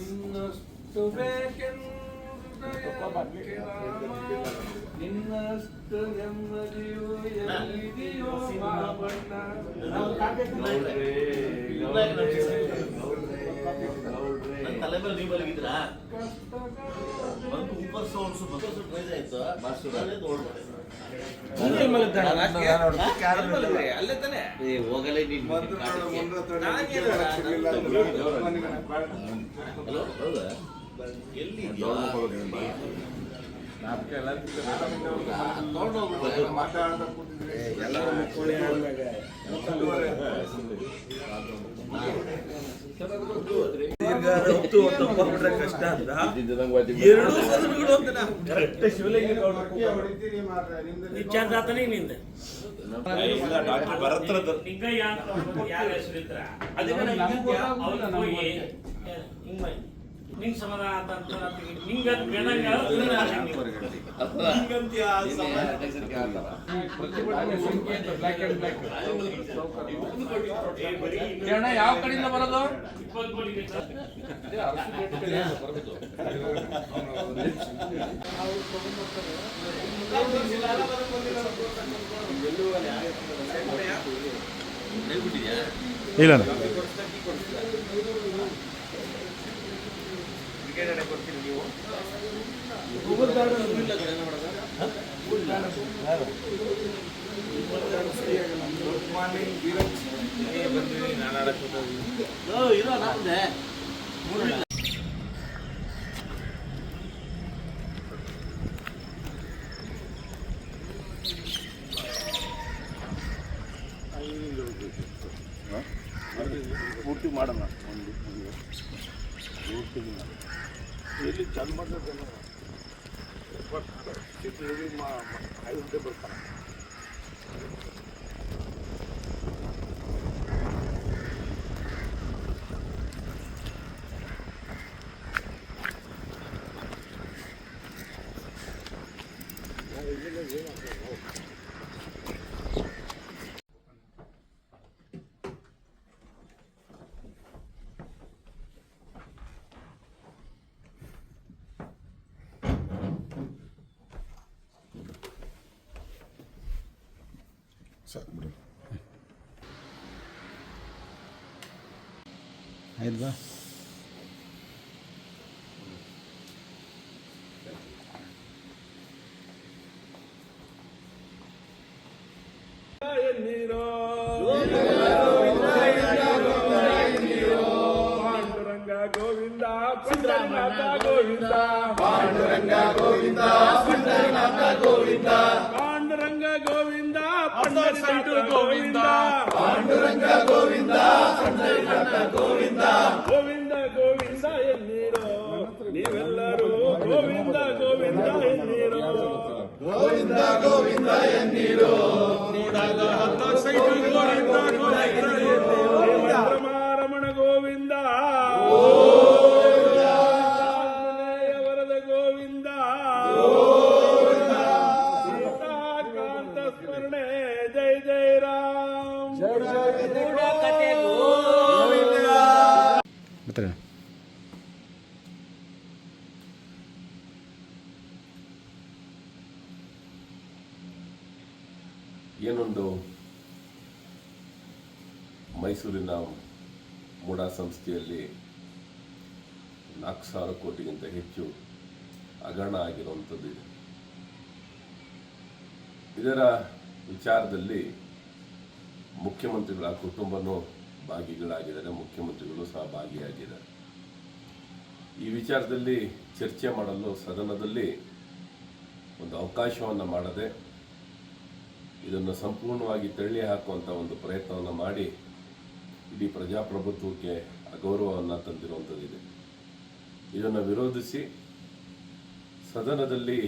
ಇನ್ನಷ್ಟು ಬೇಕೆಂದರೆ ನಿನ್ನಷ್ಟು ನೆಮ್ಮದಿಯು ಎಲ್ಲಿದೆಯೋ ಬಣ್ಣ ತಲೆ ಮೇಲೆ ಬಂದು ಉಪ್ಪರ್ ಸೌಂಡ್ಸ್ ಟ್ರೈಸ್ ಆಯ್ತು ಮಲಗಿದೆ? ಅಲ್ಲೇ ಹೋಗಲೇ ಹೌದಾ ಎಲ್ಲಿ ಕಷ್ಟ ಅಂತ ಎರಡು ಸದನಗಳು ನಾವು ಕರೆಕ್ಟ್ ಶಿವಲಿಂಗ ನಿಂದ ಡಾಕ್ಟರ್ ಭರತ್ರದ್ದು ನಿಂಗಯ್ಯ ಅಂತ ಯಾರ ಹೆಸರು ಇದ್ರ ಅವ್ರು ಹೋಗಿ ಹಿಂಗ್ ಮಾಡಿ ನಿಂಗ್ ಸಮಾಧಾನ ಅಂತ ಅಂತ ನಿಂಗ ಬೇಡಂಗ ಯಾವ ಕಡೆಯಿಂದ ಬರೋದು? ಇಪ್ಪತ್ತು ಕೋಟಿ ಬೇಕು. ಇಲ್ಲ ಇರೋ ನಮ್ದೆ ಪೂರ್ತಿ ಮಾಡೋಣ ಒಂದು ಒಂದು ಪೂರ್ತಿ ಮಾಡೋಣ. ಎಲ್ಲಿ ಚಾಲು ಮಾಡ್ತಾರೆ ಚಿತ್ರದುರ್ಗ ಮಾ ಐದು ಬರ್ತಾರೆ ಸಾಕು ಬಿಡು ಆಯ್ತು ಬಾ ಪಾಂಡುರಂಗ ಗೋವಿಂದ ಪಂಡರನಾಥ ಗೋವಿಂದ ಪಂಡರನಾಥ ಗೋವಿಂದ ಪಾಂಡುರಂಗ ಗೋವಿಂದ ಪಂಡರನಾಥ ಗೋವಿಂದ ಗೋವಿಂದ ಗೋವಿಂದ ಎನ್ನೀರೋ ನೀವೆಲ್ಲರೂ ಗೋವಿಂದ ಗೋವಿಂದ ಎನ್ನೀರೋ ಗೋವಿಂದ ಏನೊಂದು ಮೈಸೂರಿನ ಮೂಡಾ ಸಂಸ್ಥೆಯಲ್ಲಿ ನಾಲ್ಕು ಸಾವಿರ ಕೋಟಿಗಿಂತ ಹೆಚ್ಚು ಹಗರಣ ಆಗಿರುವಂಥದ್ದು ಇದೆ. ಇದರ ವಿಚಾರದಲ್ಲಿ ಮುಖ್ಯಮಂತ್ರಿಗಳ ಕುಟುಂಬನೂ ಭಾಗಿಗಳಾಗಿದ್ದಾರೆ, ಮುಖ್ಯಮಂತ್ರಿಗಳು ಸಹ ಭಾಗಿಯಾಗಿದ್ದಾರೆ. ಈ ವಿಚಾರದಲ್ಲಿ ಚರ್ಚೆ ಮಾಡಲು ಸದನದಲ್ಲಿ ಒಂದು ಅವಕಾಶವನ್ನು ಮಾಡದೆ ಇದನ್ನು ಸಂಪೂರ್ಣವಾಗಿ ತಳ್ಳಿ ಹಾಕುವಂಥ ಒಂದು ಪ್ರಯತ್ನವನ್ನು ಮಾಡಿ ಇಡೀ ಪ್ರಜಾಪ್ರಭುತ್ವಕ್ಕೆ ಅಗೌರವವನ್ನು ತಂದಿರುವಂಥದ್ದಿದೆ. ಇದನ್ನು ವಿರೋಧಿಸಿ ಸದನದಲ್ಲಿ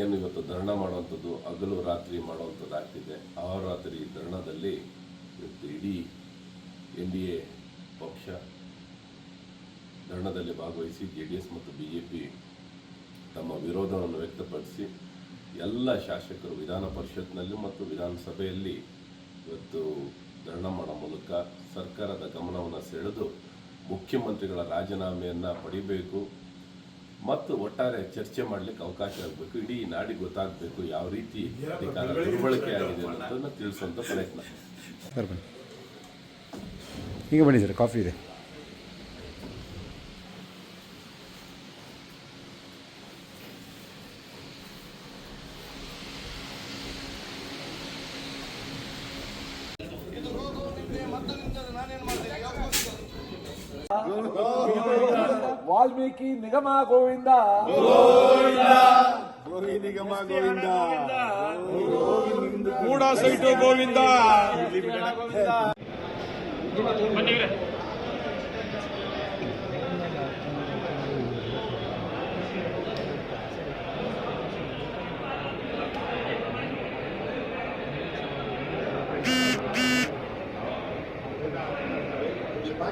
ಏನು ಇವತ್ತು ಧರಣ ಮಾಡುವಂಥದ್ದು, ಹಗಲು ರಾತ್ರಿ ಮಾಡುವಂಥದ್ದು ಆಗ್ತಿದೆ ಆಹಾರ ಮಧ್ಯರಾತ್ರಿ ಧರಣದಲ್ಲಿ ಇವತ್ತು ಇಡೀ ಎನ್ ಡಿ ಎ ಪಕ್ಷ ಧರಣದಲ್ಲಿ ಭಾಗವಹಿಸಿ, ಜೆ ಡಿ ಎಸ್ ಮತ್ತು ಬಿ ಜೆ ಪಿ ತಮ್ಮ ವಿರೋಧವನ್ನು ವ್ಯಕ್ತಪಡಿಸಿ ಎಲ್ಲ ಶಾಸಕರು ವಿಧಾನ ಪರಿಷತ್ನಲ್ಲಿ ಮತ್ತು ವಿಧಾನಸಭೆಯಲ್ಲಿ ಇವತ್ತು ಧರಣ ಮಾಡೋ ಮೂಲಕ ಸರ್ಕಾರದ ಗಮನವನ್ನು ಸೆಳೆದು ಮುಖ್ಯಮಂತ್ರಿಗಳ ರಾಜೀನಾಮೆಯನ್ನು ಪಡಿಬೇಕು ಮತ್ತು ಒಟ್ಟಾರೆ ಚರ್ಚೆ ಮಾಡಲಿಕ್ಕೆ ಅವಕಾಶ ಆಗಬೇಕು. ಇಡೀ ನಾಡಿಗೆ ಗೊತ್ತಾಗಬೇಕು ಯಾವ ರೀತಿ ಅಧಿಕಾರ ದುರ್ಬಳಕೆ ಆಗಿದೆ ಅನ್ನೋದನ್ನು ತಿಳಿಸುವಂಥ ಪ್ರಯತ್ನ. ಈಗ ಬನ್ನಿ ಸರ್, ಕಾಫಿ ಇದೆ. ವಾಲ್ಮೀಕಿ ನಿಗಮ ಗೋವಿಂದ. ನಿಗಮ ಗೋವಿಂದ. ಮೂಡಾ ಸೈಟು ಗೋವಿಂದ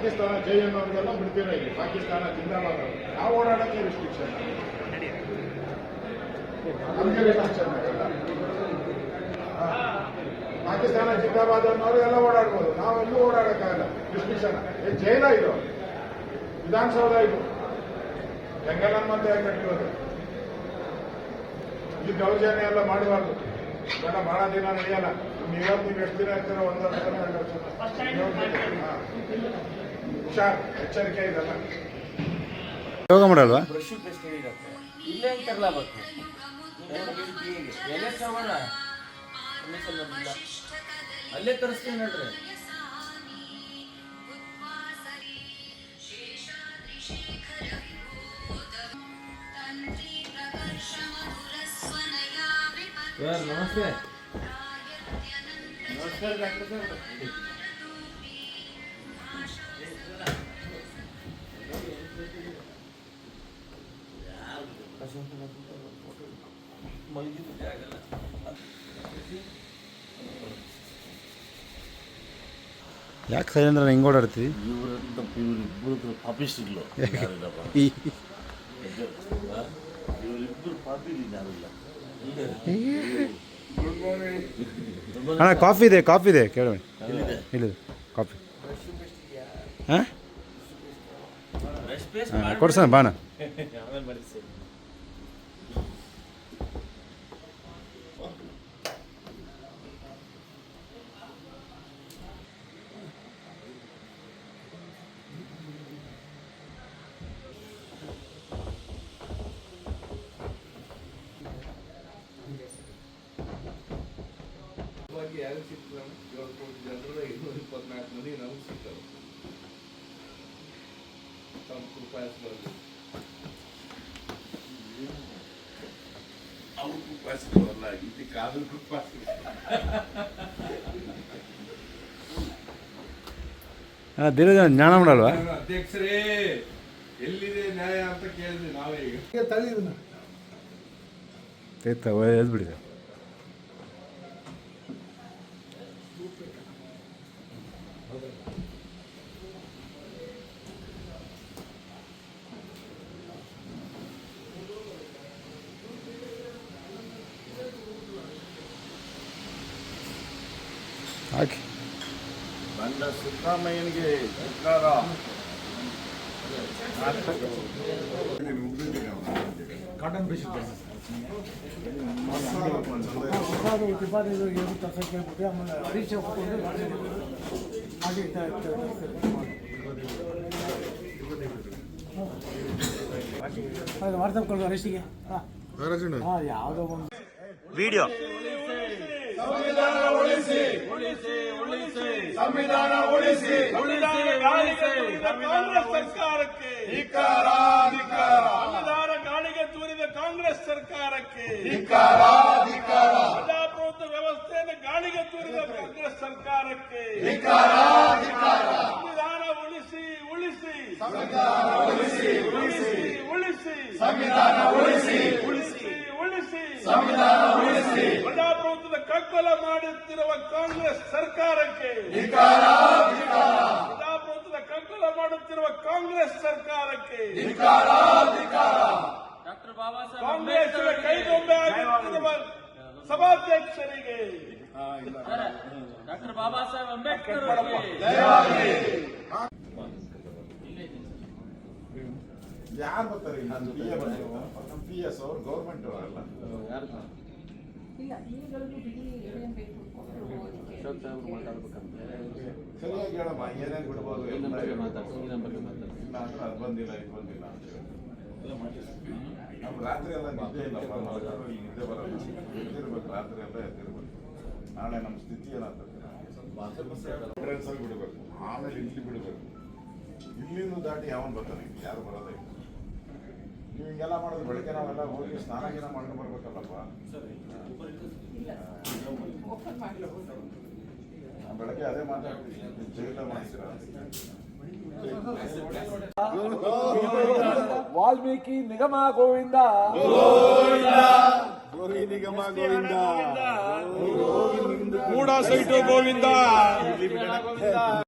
ಪಾಕಿಸ್ತಾನ ಜೈ ಅನ್ನೋದೆಲ್ಲ ಬಿಡ್ತೀರ ಇಲ್ಲಿ? ಪಾಕಿಸ್ತಾನ ಜಿಂದಾಬಾದ್. ನಾವು ಓಡಾಡಕ್ಕೆ ರಿಸ್ಟ್ರಿಕ್ಷನ್ ನಮಗೆ ರಿಸ್ಟ್ರಿಕ್ಷನ್ ಪಾಕಿಸ್ತಾನ ಜಿಂದಾಬಾದ್ ಅನ್ನೋರು ಎಲ್ಲ ಓಡಾಡ್ಬೋದು. ನಾವೆಲ್ಲೂ ಓಡಾಡೋಕ್ಕಾಗಲ್ಲ. ರಿಸ್ಟ್ರಿಕ್ಷನ್ ಏ ಜೈಲ ಇದು. ವಿಧಾನಸೌಧ ಇದು. ಹೆಂಗೆಲ್ಲಮ್ಮಂತೆ ಕಟ್ಟಿರೋದು. ಈ ದೌರ್ಜನ್ಯ ಎಲ್ಲ ಮಾಡಬಾರ್ದು. ಬೇಡ ಬಹಳ ದಿನ ನಡೆಯಲ್ಲ. ನೀವು ಇವತ್ತು ನೀವು ಎಷ್ಟು ದಿನ ಇರ್ತೀರೋ ಒಂದು ಹುಷಾರ್ ಎಚ್ಚರಿಕೆ ಇದೆಲ್ಲ ಯೋಗ ಮಾಡಲ್ವಾ? ಬ್ರಷ್ ಪೇಸ್ಟ್ ಹೇಳಿರತ್ತೆ ಇಲ್ಲೇ ಅಂತಾರಲ್ಲ ಬತ್ತು ಎಲೆ ತಗೋಣ ಅಲ್ಲೇ ತರಿಸ್ತೀನಿ ನೋಡ್ರಿ. ನಮಸ್ತೆ. ನಮಸ್ಕಾರ ಡಾಕ್ಟರ್ ಸರ್. ಯಾಕೆ ಸೈಲೇಂದ್ರ ಹಿಂಗೆ ಓಡಾಡ್ತೀವಿ? ಇವರಿಬ್ಬರು ಪಾಪಿಸ್ಟ್ಗಳು ಈ ಇವರಿಬ್ಬರು ಅಣ್ಣ, ಕಾಫಿ ಇದೆ ಕಾಫಿ ಇದೆ ಕೇಳೋಣ ಇಲ್ಲಿದೆ, ಕಾಫಿ. ಹಾಂ? ಕೊಡ್ಸೋಣ ಬಾಣ ಕೃಪಾಯಿಸ್ಬಾರ್ದು ಅವ್ರು ಇಲ್ಲಿ ಕಾದು ಕುಪ್ಪಾಸಿ ಹಾಂ ಧೀರಜ್ ಜ್ಞಾನ ಮಾಡಲ್ವಾ? ಅಧ್ಯಕ್ಷರೇ ಎಲ್ಲಿದೆ ನ್ಯಾಯ ಅಂತ ಕೇಳಿದ್ವಿ ನಾವೇ ಈಗ ತೇತ ಎದ್ಬಿಡಿ ಹಾಕಿ ನನ್ನ ಸಿದ್ದರಾಮಯ್ಯನಿಗೆ ಸರ್ಕಾರ ವಾಟ್ಸಪ್ ಕೊಡುವ ರೆಸ್ಟಿಗೆ ಹಾಂ ಯಾವುದೋ ಒಂದು ಕಾಂಗ್ರೆಸ್ ಸರ್ಕಾರಕ್ಕೆ. ಸಂವಿಧಾನ ಗಾಳಿಗೆ ತೂರಿದ ಕಾಂಗ್ರೆಸ್ ಸರ್ಕಾರಕ್ಕೆ. ಪ್ರಜಾಪ್ರಭುತ್ವ ವ್ಯವಸ್ಥೆಯನ್ನು ಗಾಳಿಗೆ ತೂರಿದ ಕಾಂಗ್ರೆಸ್ ಸರ್ಕಾರಕ್ಕೆ. ಸಂವಿಧಾನ ಉಳಿಸಿ ಉಳಿಸಿ. ಸಂವಿಧಾನ ಉಳಿಸಿ ಉಳಿಸಿ. ಉಳಿಸಿ ಪ್ರಜಾಪ್ರಭುತ್ವದ ಕಗ್ಗ ಕಂಕಲ ಮಾಡುತ್ತಿರುವ ಕಾಂಗ್ರೆಸ್ ಸರ್ಕಾರಕ್ಕೆ. ಪ್ರಜಾಪ್ರಭುತ್ವದ ಕಳಕೊಲ ಮಾಡುತ್ತಿರುವ ಕಾಂಗ್ರೆಸ್ ಸರ್ಕಾರಕ್ಕೆ. ಕಾಂಗ್ರೆಸ್ ಕೈಗೊಂಬೆ ಆಗುತ್ತಿರುವ ಸಭಾಧ್ಯಕ್ಷರಿಗೆ. ಡಾಕ್ಟರ್ ಬಾಬಾ ಸಾಹೇಬ್ ಅಂಬೇಡ್ಕರ್ ಯಾರು ಬರ್ತಾರೆ ಪಿ ಎಸ್ ಅವ್ರು ಗೌರ್ಮೆಂಟ್ ಅವರಲ್ಲ ಇಲ್ಲ ಈಗಲೂ ಬಿಡಿ ಏನೇನ್ ಬೇಕು ಕೊಟ್ಟು ಓದಿಕೆ ಸರಿಯಾಗಿ ಹೇಳಮ್ಮ ಏನೇನು ಬಿಡ್ಬೋದು ಎಲ್ಲ ಇಲ್ಲ ಅಂದ್ರೆ ಅದು ಬಂದಿಲ್ಲ ಇದು ಬಂದಿಲ್ಲ ಅಂತ ಹೇಳಿ. ನಾವು ರಾತ್ರಿ ಎಲ್ಲ ನಿದ್ದೆ ಇಲ್ಲಪ್ಪ ಮಲಗಾರು ಈಗ ನಿದ್ದೆ ಬರಲ್ಲ. ಎದ್ದಿರ್ಬೇಕು ರಾತ್ರಿ ಎಲ್ಲ ಎದ್ದಿರ್ಬೇಕು. ನಾಳೆ ನಮ್ಮ ಸ್ಥಿತಿ ಏನಾಗ್ತದೆ? ಅಲ್ಲಿ ಬಿಡಬೇಕು. ಆಮೇಲೆ ಇಲ್ಲಿ ಬಿಡಬೇಕು. ಇಲ್ಲಿಂದ ದಾಟಿ ಯಾವನ್ ಬರ್ತಾನೆ? ಯಾರು ಬರೋದೇ ಇಲ್ಲ. ನೀವು ಹಿಂಗೆಲ್ಲ ಮಾಡೋದು ಬೆಳಗ್ಗೆ ನಾವೆಲ್ಲ ಹೋಗಿ ಸ್ನಾನ ಗೀನ ಮಾಡ್ಕೊಂಡು ಬರ್ಬೇಕಲ್ಲಪ್ಪ ಇಲ್ಲ ಓಪನ್ ಮಾಡಬಹುದು ನಾನ್ ಬೆಳಗ್ಗೆ ಅದೇ ಮಾತಾಡ್ತೀನಿ. ಜೈಲ ಮಾಡ್ತೀರಾ? ವಾಲ್ಮೀಕಿ ನಿಗಮ ಗೋವಿಂದ. ಮೂಡ ಸೈಟು ಗೋವಿಂದ.